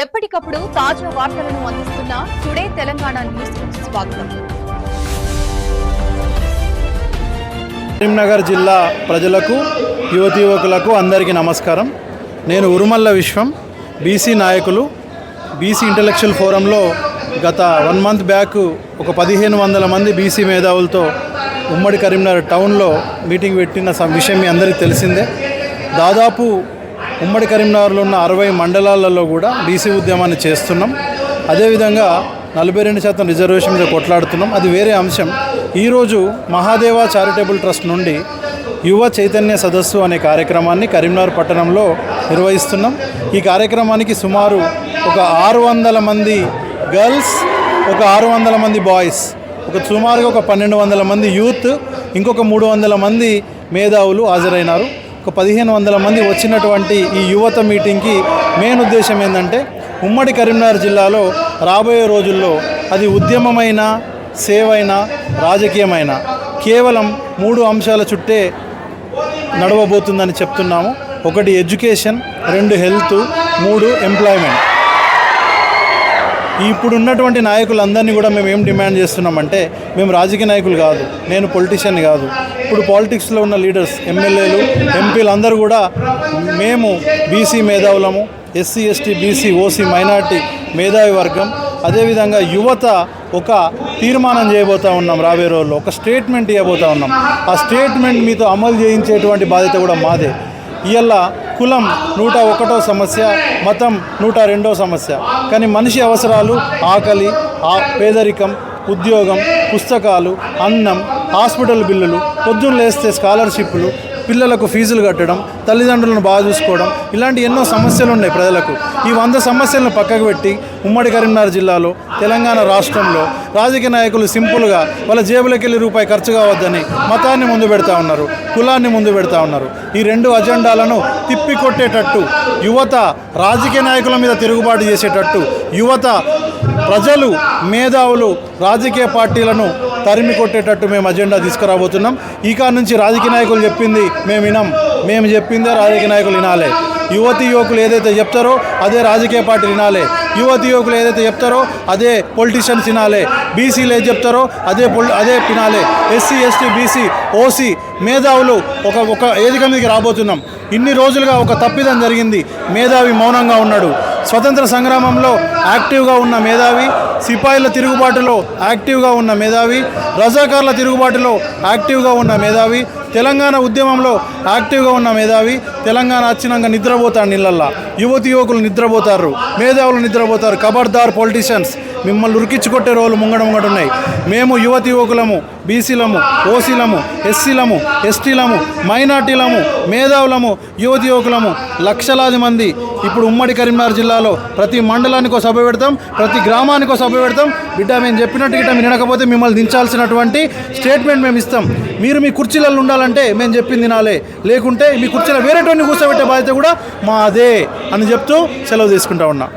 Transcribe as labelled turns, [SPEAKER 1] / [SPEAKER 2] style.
[SPEAKER 1] ఎప్పటికప్పుడు తాజా వార్తలను అందిస్తున్న టుడే తెలంగాణ న్యూస్ స్వాగతం.
[SPEAKER 2] కరీంనగర్ జిల్లా ప్రజలకు యువతి యువకులకు అందరికీ నమస్కారం. నేను ఉరుమల్ల విశ్వం బీసీ నాయకులు. బీసీ ఇంటలెక్చువల్ ఫోరంలో గత వన్ మంత్ బ్యాక్ ఒక పదిహేను వందల మంది బీసీ మేధావులతో ఉమ్మడి కరీంనగర్ టౌన్లో మీటింగ్ పెట్టిన స- విషయం మీ అందరికీ తెలిసిందే. దాదాపు ఉమ్మడి కరీంనగర్లో ఉన్న అరవై మండలాలలో కూడా బీసీ ఉద్యమాన్ని చేస్తున్నాం. అదేవిధంగా నలభై రెండు శాతం రిజర్వేషన్ మీద కొట్లాడుతున్నాం. అది వేరే అంశం. ఈరోజు మహాదేవ చారిటబుల్ ట్రస్ట్ నుండి యువ చైతన్య సదస్సు అనే కార్యక్రమాన్ని కరీంనగర్ పట్టణంలో నిర్వహిస్తున్నాం. ఈ కార్యక్రమానికి సుమారు ఒక ఆరు వందల మంది గర్ల్స్ ఒక ఆరు వందల మంది బాయ్స్ ఒక సుమారుగా ఒక పన్నెండు వందల మంది యూత్ ఇంకొక మూడు వందల మంది మేధావులు హాజరైనారు. ఒక పదిహేను వందల మంది వచ్చినటువంటి ఈ యువత మీటింగ్కి మెయిన్ ఉద్దేశం ఏంటంటే ఉమ్మడి కరీంనగర్ జిల్లాలో రాబోయే రోజుల్లో అది ఉద్యమమైన సేవైన రాజకీయమైన కేవలం మూడు అంశాల చుట్టే నడవబోతుందని చెప్తున్నాము. ఒకటి ఎడ్యుకేషన్ రెండు హెల్త్ మూడు ఎంప్లాయ్మెంట్. ఇప్పుడు ఉన్నటువంటి నాయకులందరినీ కూడా మేము ఏం డిమాండ్ చేస్తున్నామంటే మేము రాజకీయ నాయకులు కాదు నేను పొలిటీషియన్ కాదు. ఇప్పుడు పాలిటిక్స్లో ఉన్న లీడర్స్ ఎమ్మెల్యేలు ఎంపీలు అందరూ కూడా మేము BC మేధావులము SC ST BC OC minority మేధావి వర్గం. అదేవిధంగా యువత ఒక తీర్మానం చేయబోతా ఉన్నాం రాబోయే రోజుల్లో ఒక స్టేట్మెంట్ ఇవ్వబోతా ఉన్నాం. ఆ స్టేట్మెంట్ మీతో అమలు చేయించేటువంటి బాధ్యత కూడా మాదే. ఇవాళ కులం నూట ఒకటో సమస్య మతం నూట రెండో సమస్య. కానీ మనిషి అవసరాలు ఆకలి ఆ పేదరికం ఉద్యోగం పుస్తకాలు అన్నం హాస్పిటల్ బిల్లులు పొద్దున్న లేస్తే స్కాలర్షిప్లు పిల్లలకు ఫీజులు కట్టడం తల్లిదండ్రులను బాగా చూసుకోవడం ఇలాంటి ఎన్నో సమస్యలు ఉన్నాయి ప్రజలకు. ఈ వంద సమస్యలను పక్కకు పెట్టి ఉమ్మడి కరీంనగర్ జిల్లాలో తెలంగాణ రాష్ట్రంలో రాజకీయ నాయకులు సింపుల్గా వాళ్ళ జేబులకి వెళ్ళి రూపాయి ఖర్చు కావద్దని మతాన్ని ముందు పెడతా ఉన్నారు కులాన్ని ముందు పెడతా ఉన్నారు. ఈ రెండు అజెండాలను తిప్పికొట్టేటట్టు యువత రాజకీయ నాయకుల మీద తిరుగుబాటు చేసేటట్టు యువత ప్రజలు మేధావులు రాజకీయ పార్టీలను తరిమి కొట్టేటట్టు మేము అజెండా తీసుకురాబోతున్నాం. ఈ నుంచి రాజకీయ నాయకులు చెప్పింది మేము వినం. మేము చెప్పిందే రాజకీయ నాయకులు వినాలి. యువతి యువకులు ఏదైతే చెప్తారో అదే రాజకీయ పార్టీలు వినాలి. యువతి యువకులు ఏదైతే చెప్తారో అదే పొలిటీషియన్స్ వినాలి. బీసీలు ఏది చెప్తారో అదే పొలి అదే వినాలి. ఎస్సీ ఎస్టీ బీసీ ఓసీ మేధావులు ఒక ఒక ఏదిక మీదకి రాబోతున్నాం. ఇన్ని రోజులుగా ఒక తప్పిదం జరిగింది. మేధావి మౌనంగా ఉన్నాడు. స్వతంత్ర సంగ్రామంలో యాక్టివ్గా ఉన్న మేధావి సిపాయిల తిరుగుబాటులో యాక్టివ్గా ఉన్న మేధావి రజాకార్ల తిరుగుబాటులో యాక్టివ్గా ఉన్న మేధావి తెలంగాణ ఉద్యమంలో యాక్టివ్గా ఉన్న మేధావి తెలంగాణ వచ్చినాక నిద్రపోతాడు నీళ్ళల్లా. యువతి యువకులు నిద్రపోతారు మేధావులు నిద్రపోతారు కబర్దార్ పొలిటీషియన్స్ మిమ్మల్ని ఉరికించుకొట్టే రోజులు ముంగడ ముంగట ఉన్నాయి. మేము యువతి యువకులము బీసీలము ఓసీలము ఎస్సీలము ఎస్టీలము మైనార్టీలము మేధావులము యువతి యువకులము లక్షలాది మంది ఇప్పుడు ఉమ్మడి కరీంనగర్ జిల్లాలో ప్రతి మండలానికో సభ పెడతాం ప్రతి గ్రామానికో సభ పెడతాం. బిడ్డ మేము చెప్పినట్టు గిట్ట మీరు వినకపోతే మిమ్మల్ని దించాల్సినటువంటి స్టేట్మెంట్ మేము ఇస్తాం. మీరు మీ కుర్చీలలో ఉండాలంటే మేము చెప్పింది తినాలే లేకుంటే మీ కుర్చీలో వేరేటోని కూర్చోబెట్టే బాధ్యత కూడా మాదే అని చెప్తూ సెలవు తీసుకుంటా ఉన్నా.